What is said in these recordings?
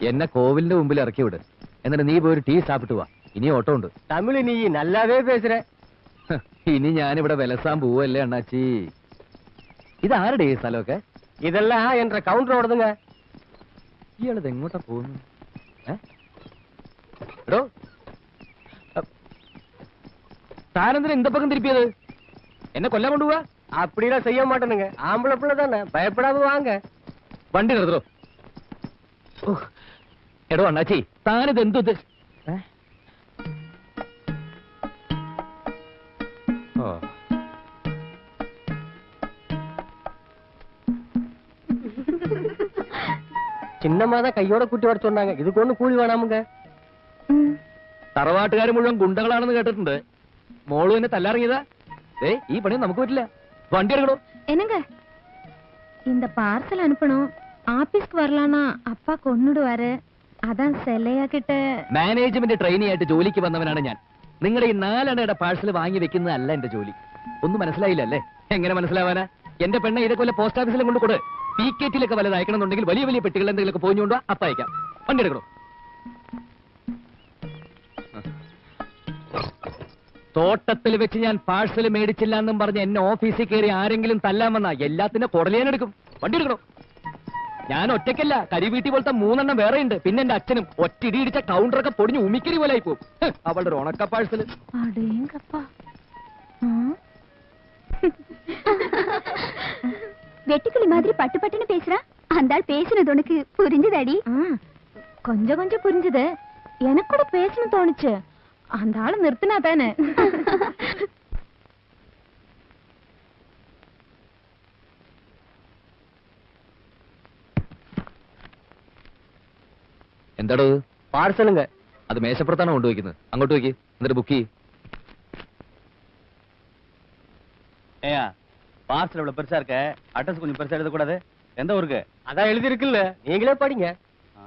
എന്നെ കോവിലിന്റെ മുമ്പിൽ ഇറക്കി വിട് എന്നിട്ട് നീ പോയി ഒരു ടീ സാപ്പിട്ട് വാ ഇനി ഓട്ടോ ഉണ്ട് தமிழ் நீ நல்லாவே பேசுற ഹ, ഇനി ഞാനിവിടെ വിലസാൻ പോവല്ലേ അണ്ണാച്ചി ഇതാരുടെ ഈ സ്ഥലമൊക്കെ இதெல்லாம் என்ற கவுண்டர் ஓடுதுங்க ഇയാളിത് എങ്ങോട്ടാ പോകുന്നു ഏ? എടോ അ, താനെന്തിനാ ഇന്ത പക്കം തിരുപ്പിയത് എന്നെ കൊല്ലാൻ കൊണ്ടുപോവാ அப்படிலாம் செய்ய மாட்டேனுங்க ஆம்பளை பிள்ளை தானே பயப்படாம வாங்க വണ്ടി നിർത്തോ ഓ, എടോ അണ്ണാച്ചി താനിത് എന്തു ഇത്? ഏ? ഓ, சின்னம்மா தான் கையோட கூட்டி வர சொன்னாங்க இதுக்கு ஒண்ணு கூலி வேணாமுங்க തറവാട്ടുകാർ മുഴുവൻ ഗുണ്ടകളാണെന്ന് കേട്ടിട്ടുണ്ട് മോളു എന്നെ തല്ലാറിയതാ ഏ ഈ പണി നമുക്ക് പറ്റില്ല വണ്ടി എടുക്കണോ என்னங்க இந்த பார்சல் அனுப்பணும் ஆபீஸ்க்கு வரலான்னா அப்பா கொன்னுடுவாரு അതാ സെലയാക്കിട്ട് മാനേജ്മെന്റ് ട്രെയിനി ആയിട്ട് ജോലിക്ക് വന്നവനാണ് ഞാൻ. നിങ്ങളുടെ ഈ നാലെണ്ണയുടെ പാഴ്സൽ വാങ്ങി വെക്കുന്നതല്ല എന്റെ ജോലി. ഒന്നും മനസ്സിലായില്ലല്ലേ എങ്ങനെ മനസ്സിലാവാനാ? എന്റെ പെണ്ണെ ഇതൊക്കെ വല്ല പോസ്റ്റ് ഓഫീസിലും കൊണ്ട് കൊടു. പി കെ ടിയിലൊക്കെ വല്ലത് അയക്കണമെന്നുണ്ടെങ്കിൽ വലിയ വലിയ പെട്ടികൾ എന്തെങ്കിലുമൊക്കെ പോഞ്ഞുകൊണ്ടോ അപ്പം അയക്കാം. വണ്ടി എടുക്കണോ? തോട്ടത്തിൽ വെച്ച് ഞാൻ പാഴ്സൽ മേടിച്ചില്ല എന്നും പറഞ്ഞ് എന്നെ ഓഫീസിൽ കയറി ആരെങ്കിലും തല്ലാമെന്നാ എല്ലാത്തിന്റെ എടുക്കും. വണ്ടി എടുക്കണോ? ഞാൻ ഒറ്റയ്ക്കല്ല കരിവീട്ടി പോലത്തെ മൂന്നെണ്ണം വേറെ ഉണ്ട് പിന്നെ എന്റെ അച്ഛനും ഒറ്റ ഇടിച്ച കൗണ്ടറൊക്കെ പൊടിഞ്ഞ് ഉമിക്കരി പോലെ ആയി പോകും ഹ്, അവളുടെ ഒരു ഉണക്ക പാഴ്സൽ அடேங்கப்பா ஆ? வெட்டுக்கிளி மாதிரி பட்டு பட்டுன்னு பேசுறா அந்த ஆள் பேசுனது உனக்கு புரிஞ்சுதாடி ஆ, கொஞ்சம் கொஞ்சம் புரிஞ்சுது எனக்கு கூட பேசணும் தோணுச்சு அந்த ஆளு நிறுத்தினா தானே എന്താടോ ഇത്? பார்சலுங்க അത് മേശപ്പുറത്താണോ കൊണ്ടുവയ്ക്കുന്നത് അങ്ങോട്ട് വയ്ക്ക് എന്നിട്ട് ബുക്ക് ചെയ്യ് ஏயா பார்சல் இவ்வளவு பெருசா இருக்க அட்ரஸ் கொஞ்சம் பெருசா எழுதக்கூடாது எந்த ஊருக்கு அதான் எழுதி இருக்குல்ல நீங்களே படிங்க ஆ,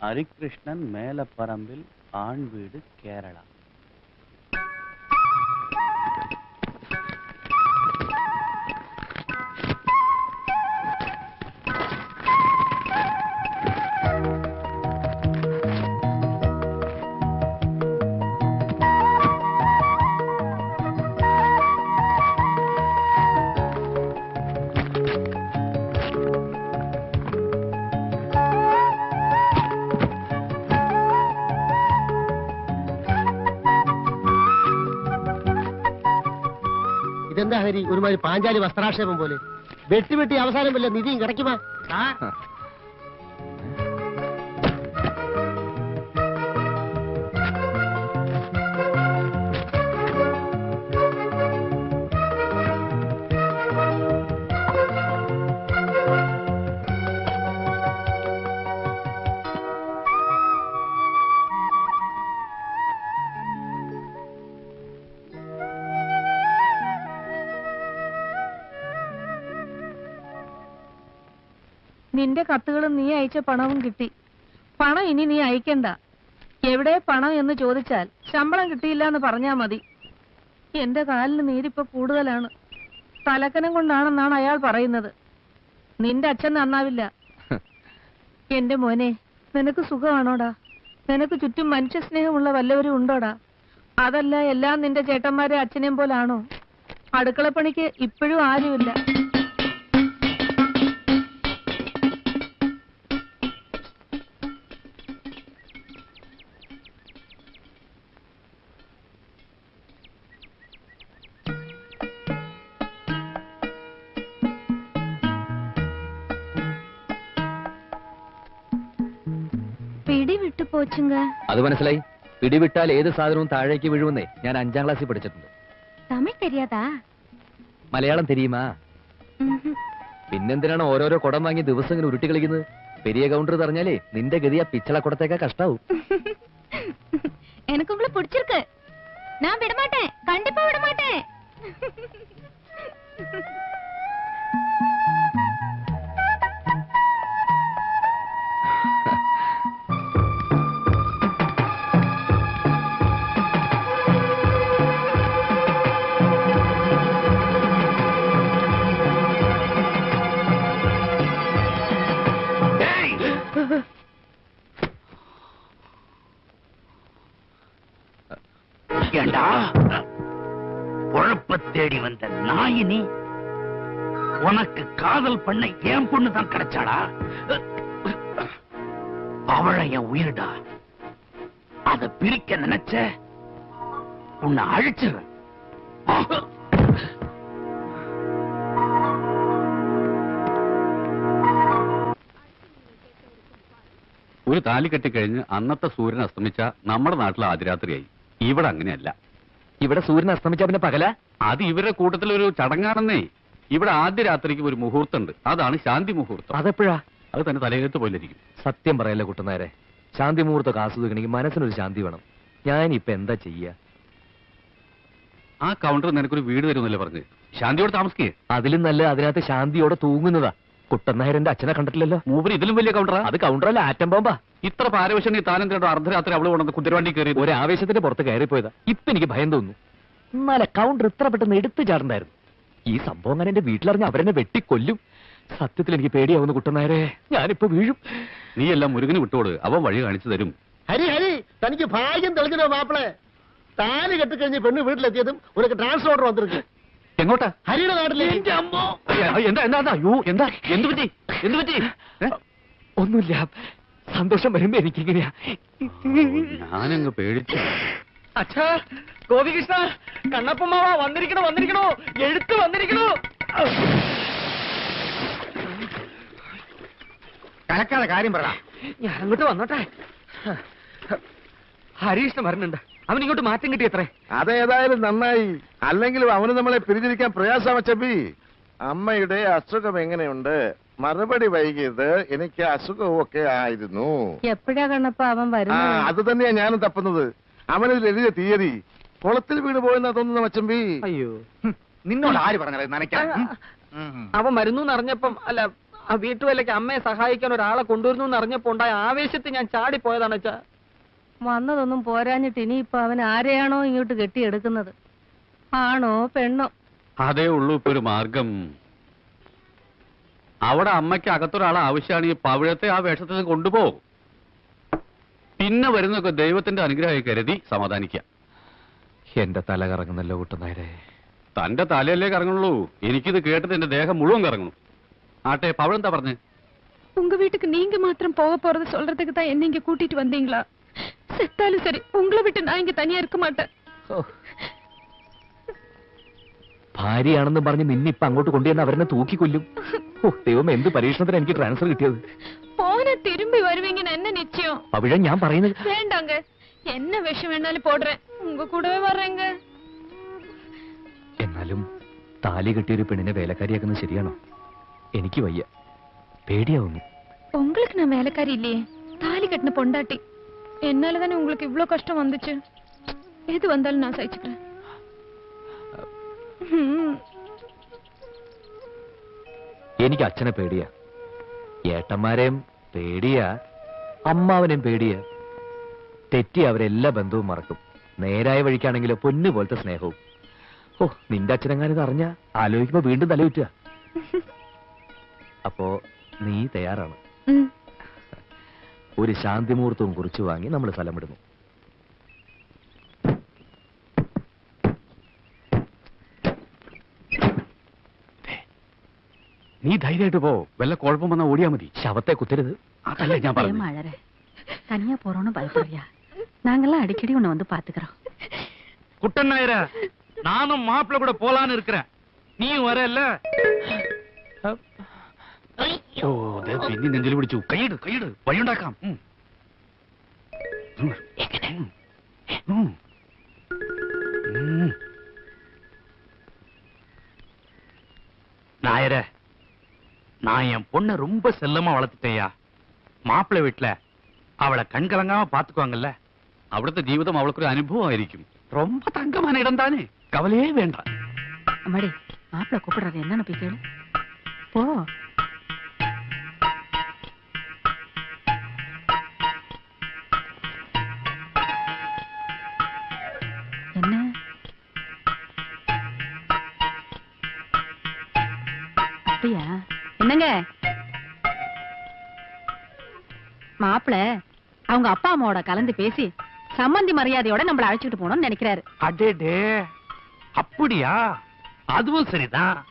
ஹரிகிருஷ்ணன் மேலப்பரம்பில் ஆண் வீடு கேரளா ഇതെന്താ ഹരി ഒരുമാതിരി പാഞ്ചാലി വസ്ത്രാക്ഷേപം പോലെ. വെട്ടി വെട്ടി അവസാനം വല്ല നിധിയും കിടക്കുമാ? നിന്റെ കത്തുകളും നീ അയച്ച പണവും കിട്ടി. പണം ഇനി നീ അയക്കണ്ട. എവിടെ പണം എന്ന് ചോദിച്ചാൽ ശമ്പളം കിട്ടിയില്ല എന്ന് പറഞ്ഞാ മതി. എന്റെ കാലിന് നീരിപ്പോ കൂടുതലാണ്. തലക്കനം കൊണ്ടാണെന്നാണ് അയാൾ പറയുന്നത്. നിന്റെ അച്ഛൻ നന്നാവില്ല. എന്റെ മോനെ നിനക്ക് സുഖമാണോടാ? നിനക്ക് ചുറ്റും മനുഷ്യ സ്നേഹമുള്ള വല്ലവരും ഉണ്ടോടാ? അതല്ല എല്ലാം നിന്റെ ചേട്ടന്മാരെ അച്ഛനെയും പോലാണോ? അടുക്കളപ്പണിക്ക് ഇപ്പോഴും ആരുമില്ല. പോച്ചുങ്ക അത് മനസ്സിലായി. പിടിവിട്ടാൽ ഏത് സാധനവും താഴേക്ക് വീഴുമെന്നേ ഞാൻ അഞ്ചാം ക്ലാസ്സിൽ പഠിച്ചിട്ടുണ്ട്. തമിഴ് തരിയാതാ. മലയാളം തെരിയുമാ പിന്നെന്തിനാണ് ഓരോരോ കുടം വാങ്ങി ദിവസം ഇങ്ങനെ ഉരുട്ടി കളിക്കുന്നത്? പെരിയ കൗണ്ടർ തറഞ്ഞാലേ നിന്റെ ഗതി ആ പിച്ചള കുടത്തേക്കാ കഷ്ടാവും. എനക്ക് പിടിച്ചിരിക്ക്. ഞാൻ വിടമാട്ടെ കണ്ടിപ്പോ വിടമാട്ടെ விட மாட்டேன் தேடி வந்த நாய் நீ உனக்கு காதல் பண்ண என் பொண்ணு தான் கிடைச்சாளா அவளை என் உயிர்டா அத பிரிக்க நினைச்ச உன்னை அழிச்சிருவேன் ഒരു താലി കെട്ടിക്കഴിഞ്ഞ് അന്നത്തെ സൂര്യൻ അസ്തമിച്ച നമ്മുടെ നാട്ടിൽ ആദ്യരാത്രിയായി ഇവിടെ അങ്ങനെയല്ല ഇവിടെ സൂര്യൻ അസ്തമിച്ച പിന്നെ പകല? അത് ഇവരുടെ കൂട്ടത്തിൽ ഒരു ചടങ്ങാണെന്നേ. ഇവിടെ ആദ്യ രാത്രിക്ക് ഒരു മുഹൂർത്തമുണ്ട്. അതാണ് ശാന്തി മുഹൂർത്തം. അതെപ്പോഴാ? അത് തന്നെ തലയെഴുത്ത് പോലിരിക്കും സത്യം പറയല്ലേ കുട്ടനാരെ ശാന്തി മുഹൂർത്തമൊക്കെ ആസ്വദിക്കണമെങ്കിൽ മനസ്സിനൊരു ശാന്തി വേണം. ഞാൻ ഇപ്പൊ എന്താ ചെയ്യ? ആ കൗണ്ടർ നിനക്കൊരു വീട് തരുമെന്നല്ലേ പറഞ്ഞു. ശാന്തിയോട് താമസിക്കേ. അതിലും നല്ല അതിനകത്ത് ശാന്തിയോടെ തൂങ്ങുന്നതാ. കുട്ടനായരന്റെ അച്ഛനെ കണ്ടിട്ടില്ലല്ലോ. മൂപ്പര് ഇതിലും വലിയ കൗണ്ടറാ. അത് കൗണ്ടറല്ല ആറ്റം ബോംബാ ഇത്ര പാരവശ്യം നീ താനെന്തിനോ അർദ്ധരാത്രി അവൾ കൊണ്ടു കുതിരവണ്ടി കയറി ഒരു ആവേശത്തിന്റെ പുറത്ത് കയറിപ്പോയതാ. ഇപ്പൊ എനിക്ക് ഭയം തോന്നുന്നു. ഇന്നലെ കൗണ്ടർ ഇത്ര പെട്ടെന്ന് എടുത്തു ചാടണ്ടായിരുന്നു. ഈ സംഭവം അങ്ങനെ എന്റെ വീട്ടിലറിഞ്ഞ് അവരെന്നെ വെട്ടിക്കൊല്ലും. സത്യത്തിൽ എനിക്ക് പേടിയാവുന്ന കുട്ടനായരെ. ഞാനിപ്പോ വീഴും. നീ എല്ലാം മുരുകന് വിട്ടോട്. അവൻ വഴി കാണിച്ചു തരും. ഹരി ഹരി തനിക്ക് ഭാഗ്യം തെളിഞ്ഞോ മാപ്പിളെ? താൽ കെട്ടിക്കഴിഞ്ഞ് പെണ്ണ് വീട്ടിലെത്തിയതും ഉനക്ക് ട്രാൻസ്ഫർ ഓർഡർ വന്നിരിക്കും എങ്ങോട്ടാ? ഹരിയുടെ നാട്ടിലേക്ക് എന്താ എന്താ? അയ്യോ എന്താ? എന്ത് പറ്റി? എന്ത് പറ്റി? ഒന്നുമില്ല. സന്തോഷം വരുമ്പോ എനിക്കിങ്ങനെയാ. ഞാനങ്ങ് പേടിച്ചു. അച്ഛാ ഗോപികൃഷ്ണ കണ്ണപ്പമ്മാവ വന്നിരിക്കണോ വന്നിരിക്കണോ? എഴുത്ത് വന്നിരിക്കണോ? കലക്കാതെ കാര്യം പറ. ഞാൻ അങ്ങോട്ട് വന്നോട്ടെ. ഹരീഷ് വരുന്നുണ്ട്. അവൻ ഇങ്ങോട്ട് മാറ്റം കിട്ടിയത്രേ. അതേതായാലും നന്നായി. അല്ലെങ്കിലും അവന് നമ്മളെ പിരിഞ്ഞിരിക്കാൻ പ്രയാസം അച്ചപ്പി അമ്മയുടെ അസുഖം എങ്ങനെയുണ്ട്? മറുപടി വൈകിയത് എനിക്ക് അസുഖമൊക്കെ ആയിരുന്നു. എപ്പോഴാ കണ്ണപ്പ അവൻ വരുന്നത്? അത് തന്നെയാ ഞാനും തപ്പുന്നത്. അവനൊരു എഴുതിയ തീയതി. കുളത്തിൽ വീണ് പോയെന്നാ തോന്നുന്നു മച്ചമ്പി. അയ്യോ നിന്നോട് ആര് പറഞ്ഞത് നനയ്ക്കാൻ? അവൻ വരുന്നു എന്നറിഞ്ഞപ്പം അല്ല ആ വീട്ടുവേലയ്ക്ക് അമ്മയെ സഹായിക്കാൻ ഒരാളെ കൊണ്ടുവരുന്നു എന്നറിഞ്ഞപ്പോ ഉണ്ടായ ആവേശത്തിൽ ഞാൻ ചാടിപ്പോയതാണ് അച്ഛാ. വന്നതൊന്നും പോരാഞ്ഞിട്ട് ഇനിയിപ്പൊ അവൻ ആരെയാണോ ഇങ്ങോട്ട് കെട്ടിയെടുക്കുന്നത്? ആണോ പെണ്ണോ? അതേ ഉള്ളൂ ഇപ്പൊ ഒരു മാർഗം. അവിടെ അമ്മയ്ക്ക് അകത്തൊരാളെ ആവശ്യമാണ് ഈ പവിഴത്തെ ആ വേഷത്തിൽ നിന്ന് കൊണ്ടുപോകും പിന്നെ വരുന്നൊക്കെ ദൈവത്തിന്റെ അനുഗ്രഹമായി കരുതി സമാധാനിക്കാം എന്റെ തല കറങ്ങുന്നല്ലോ കുട്ടനായരെ തന്റെ തലയല്ലേ കറങ്ങുള്ളൂ എനിക്കിത് കേട്ടിട്ട് എന്റെ ദേഹം മുഴുവൻ കറങ്ങണം ആട്ടെ പവിഴം എന്താ പറഞ്ഞേ உங்க வீட்டுக்கு நீங்க மாத்திரம் போக போறது சொல்றதுக்கு தான் என்ன இங்க கூட்டிட்டு வந்தீங்களா செத்தாலும் சரி உங்களை விட்டு நான் இங்க தனியா இருக்க மாட்டேன் ഭാര്യയാണെന്ന് പറഞ്ഞ് നിന്നിപ്പൊ അങ്ങോട്ട് കൊണ്ടുവന്ന് അവരെന്നെ തൂക്കിക്കൊല്ലും ഓ ദൈവം എന്ത് പരീക്ഷണത്തിന് എനിക്ക് ട്രാൻസ്ഫർ കിട്ടിയത് போன திரும்பி வருவீங்கன்னு என்ன நிச்சயம் പവിഴ ഞാൻ പറയുന്നത് வேண்டாங்க என்ன விஷம் வேணாலும் போடுறேன் உங்க கூடவே வர்றேங்க എന്നാലും താലി കെട്ടിയൊരു പെണ്ണിനെ വേലക്കാരിയാക്കുന്നത് ശരിയാണോ എനിക്ക് വയ്യ പേടിയാവുന്നു உங்களுக்கு நான் வேலைக்காரி இல்லையே தாலி கட்டின பொண்டாட்டி என்னால தானே உங்களுக்கு இவ்ளோ கஷ்டம் வந்துச்சு எது வந்தாலும் நான் சகிச்சுக்கிறேன் ம். എനിക്ക് അച്ഛനെ പേടിയാ. ഏട്ടന്മാരെയും പേടിയാ അമ്മാവനെയും പേടിയാ. തെറ്റി അവരെല്ലാ ബന്ധവും മറക്കും. നേരായ വഴിക്കാണെങ്കിലോ പൊന്നു പോലത്തെ സ്നേഹവും. ഓ നിന്റെ അച്ഛനെങ്ങാനും അറിഞ്ഞ? ആലോചിക്കുമ്പോ വീണ്ടും തലയുറ്റുക അപ്പോ നീ തയ്യാറാണ്. ഒരു ശാന്തിമുഹൂർത്തവും കുറിച്ചു വാങ്ങി നമ്മൾ സ്ഥലം വിടുന്നു. ധൈര്യമായിട്ട് പോ വല്ല കുഴപ്പം വന്നാ ഓടിയാ മതി ശവത്തെ കുത്തരുത് അതല്ലേ ഞാൻ പറഞ്ഞു அழற தனியா போறோம்னு பயப்படுறியா நாங்கெல்லாம் அடிக்கடி உன்னை வந்து பாத்துக்கிறோம் குட்டன் நாயர நானும் மாப்பிள்ள கூட போலான்னு இருக்கிறேன் நீயும் வரல ഓ ദേ പിന്നെ നെഞ്ചിൽ പിടിച്ചു കൈയിട് കൈയിട് വഴിയുണ്ടാക്കാം ഉം. ഉം. ഉം. ഉം. நாயர நான் என் பொண்ணை ரொம்ப செல்லமா வளர்த்துட்டேயா மாப்பிள்ளை வீட்டுல அவளை கண்கலங்காம பாத்துக்குவாங்கல்ல அவிடത്തെ ஒரு அனுபவம் ஆயிருக்கும். ரொம்ப தங்கமான இடம் தானே. கவலையே வேண்டாம். அம்மாடி மாப்பிள்ள கூப்பிடுறாரு. என்னன்னு போய் கேளு. போ. மாப்பிள அவங்க அப்பா அம்மாவோட கலந்து பேசி சம்பந்தி மரியாதையோட நம்மள அழைச்சிட்டு போனோம்னு நினைக்கிறாரு. அப்படியா? அதுவும் சரிதான்.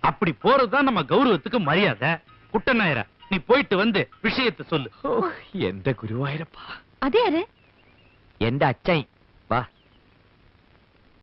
அப்படி போறதுதான் நம்ம கௌரவத்துக்கு மரியாதை. குட்டநாயர நீ போயிட்டு வந்து விஷயத்தை சொல்லு. எந்த குருவாயிரப்பா. அதே அது எந்த அச்சை வா.